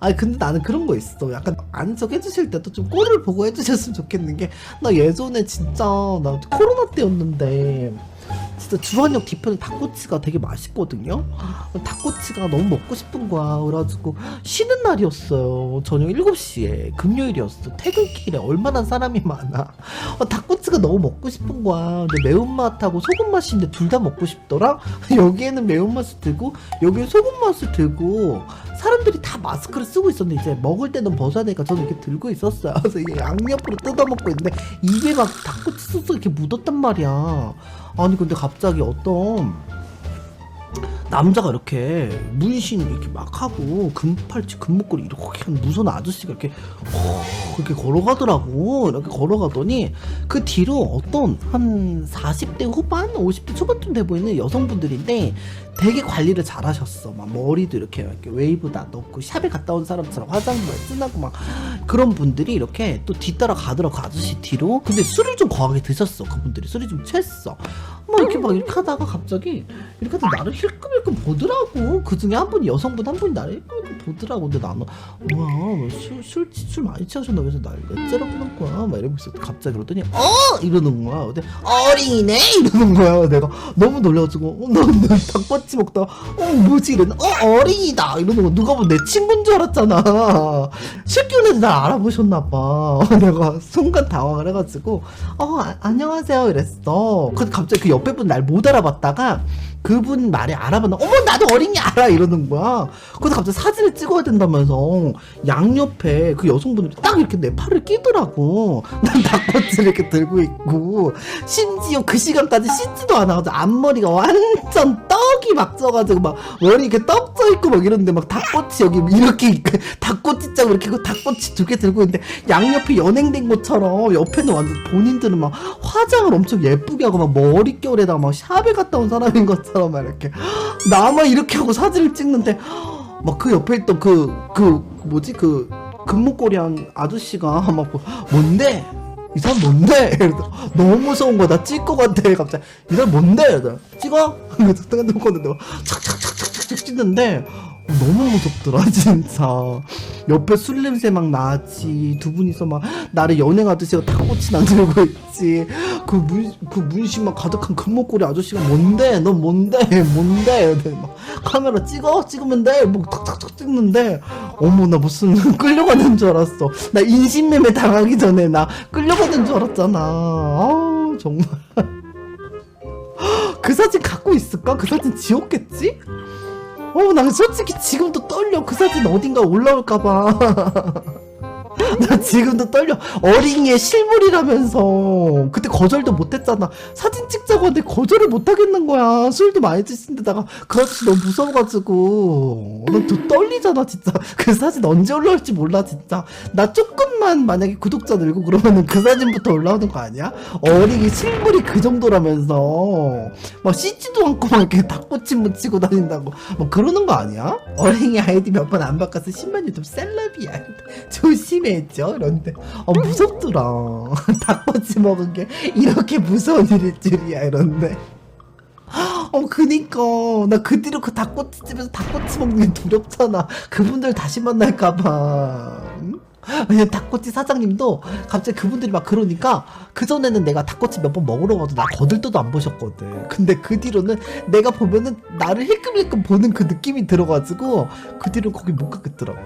아니 근데 나는 그런 거 있어. 약간 척 해주실 때도 좀 꼴을 보고 해주셨으면 좋겠는 게 나 예전에 진짜 나 코로나 때였는데 진짜 주한역 뒤편에 닭꼬치가 되게 맛있거든요. 닭꼬치가 너무 먹고 싶은 거야. 그래가지고 쉬는 날이었어요. 저녁 7시에 금요일이었어. 퇴근길에 얼마나 사람이 많아. 어, 닭꼬치가 너무 먹고 싶은 거야. 근데 매운맛하고 소금맛인데 둘 다 먹고 싶더라. 여기에는 매운맛을 들고 여기에 소금맛을 들고 사람들이 다 마스크를 쓰고 있었는데 이제 먹을 때는 벗어야 되니까 저는 이렇게 들고 있었어요. 그래서 이게 양옆으로 뜯어먹고 있는데 입에 막 닭꼬치 소스 이렇게 묻었단 말이야. 아니 근데 갑자기 어떤 남자가 이렇게 문신 이렇게 막 하고 금팔찌 금목걸이 이렇게 한 무서운 아저씨가 이렇게 어, 이렇게 걸어가더라고. 이렇게 걸어가더니 그 뒤로 어떤 한 40대 후반 50대 초반쯤 돼 보이는 여성분들인데 되게 관리를 잘 하셨어. 막 머리도 이렇게, 이렇게 웨이브 다 넣고 샵에 갔다 온 사람처럼 화장도 진하고 막 그런 분들이 이렇게 또 뒤따라 가더라고 그 아저씨 뒤로. 근데 술을 좀 거하게 드셨어 그분들이. 술이 좀 취했어 막 이렇게 막 이렇게 하다가 갑자기 이렇게 하다 나를 힐끔힐끔 보더라고. 그 중에 한 분이 여성분 한 분이 나를 힐끔힐끔 보더라고. 근데 나는 뭐야 술, 술, 술 많이 취하셨나 그래서 날 넷째라고 한 거야? 막 이러고 있어 갑자기 그러더니 어? 이러는 거야. 근데 어린이네? 이러는 거야. 내가 너무 놀라가지고 어, 너, 너 닭꼬치 먹다가 어 뭐지? 이러는 어 어린이다! 이러는 거. 누가 보면 내 친구인 줄 알았잖아. 실기훈한테 날 알아보셨나 봐. 내가 순간 당황을 해가지고 어 아, 안녕하세요. 이랬어. 근데 갑자기 그 옆에 분 날 못 알아봤다가 그분 말에 알아봤나? 어머 나도 어린이 알아! 이러는 거야. 그래서 갑자기 사진을 찍어야 된다면서 양옆에 그 여성분들이 딱 이렇게 내 팔을 끼더라고. 난 닭꼬치를 이렇게 들고 있고 심지어 그 시간까지 씻지도 않아가지고 앞머리가 완전 떡 이 막 쪄가지고 막 머리 이렇게 떡져 있고 막 이러는데 막 닭꼬치 여기 이렇게 그 닭꼬치장 이렇게 그 닭꼬치 두 개 들고 있는데 양옆에 연행된 것처럼 옆에는 완전 본인들은 막 화장을 엄청 예쁘게 하고 막 머릿결에다가 막 샵에 갔다 온 사람인 것처럼 막 이렇게 나만 이렇게 하고 사진을 찍는데 막 그 옆에 있던 그그 뭐지? 그 금목걸이 한 아저씨가 막 뭐, 뭔데 이 사람 뭔데? 이러더 너무 무서운. 나 찍을 것 같아. 갑자기. 이 사람 뭔데? 이러더 찍어? 그래서 뜨거 놓고는데 착착착착착 찍는데 너무 무섭더라 진짜. 옆에 술 냄새 막 나지. 두 분이서 막 나를 연행하듯이 닭꼬치 안 들고 있지. 그 문, 그 문신만 가득한 금목걸이 아저씨가 뭔데? 너 뭔데? 뭔데? 막 카메라 찍어? 찍으면 돼? 뭐 탁탁탁 찍는데 어머 나 무슨 끌려가는 줄 알았어. 나 인신매매 당하기 전에 나 끌려가는 줄 알았잖아. 아 정말. 그 사진 갖고 있을까? 그 사진 지웠겠지? 어, 나 솔직히 지금도 떨려. 그 사진 어딘가 올라올까봐. 나 지금도 떨려. 어린이의 실물이라면서. 그때 거절도 못했잖아. 사진 찍자고 하는데 거절을 못하겠는 거야. 술도 많이 드신데다가 그 아저씨 너무 무서워가지고. 나또 떨리잖아, 진짜. 그 사진 언제 올라올지 몰라, 진짜. 나 조금만 만약에 구독자 늘고 그러면은 그 사진부터 올라오는 거 아니야? 어린이 실물이 그 정도라면서. 막 씻지도 않고 막 이렇게 닭꼬치 묻히고 다닌다고. 뭐 그러는 거 아니야? 어린이 아이디 몇 번 안 바꿔서 10만 유튜브 셀럽이야. 조심해 줘. 이런데. 어, 무섭더라. 닭꼬치 먹은 게 이렇게 무서운 일일 줄이야. 이런데. 어, 그니까. 나 그 뒤로 그 닭꼬치집에서 닭꼬치 먹는 게 두렵잖아. 그분들 다시 만날까봐. 응? 왜냐면 닭꼬치 사장님도 갑자기 그분들이 막 그러니까 그전에는 내가 닭꼬치 몇 번 먹으러 가도 나 거들떠도 안 보셨거든. 근데 그 뒤로는 내가 보면은 나를 힐끔힐끔 보는 그 느낌이 들어가지고 그 뒤로 거기 못 가겠더라고.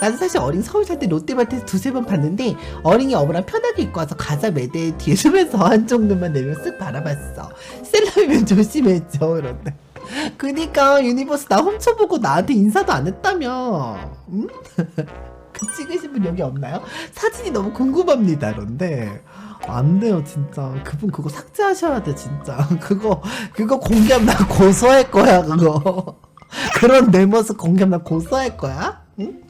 나는 사실 어린 서울 살 때 롯데마트에서 두세 번 봤는데 어린이 어머나 편하게 입고 와서 가자 매대 뒤에 서면서 한쪽 눈만 내면 쓱 바라봤어. 셀럽이면 조심해줘 이런데. 그니까 유니버스 나 훔쳐보고 나한테 인사도 안 했다며. 응? 그 찍으신 분 여기 없나요? 사진이 너무 궁금합니다. 그런데 안 돼요 진짜. 그분 그거 삭제하셔야 돼 진짜. 그거 그거 공개하면 나 고소할 거야 그거. 그런 내 모습 공개하면 나 고소할 거야? 응?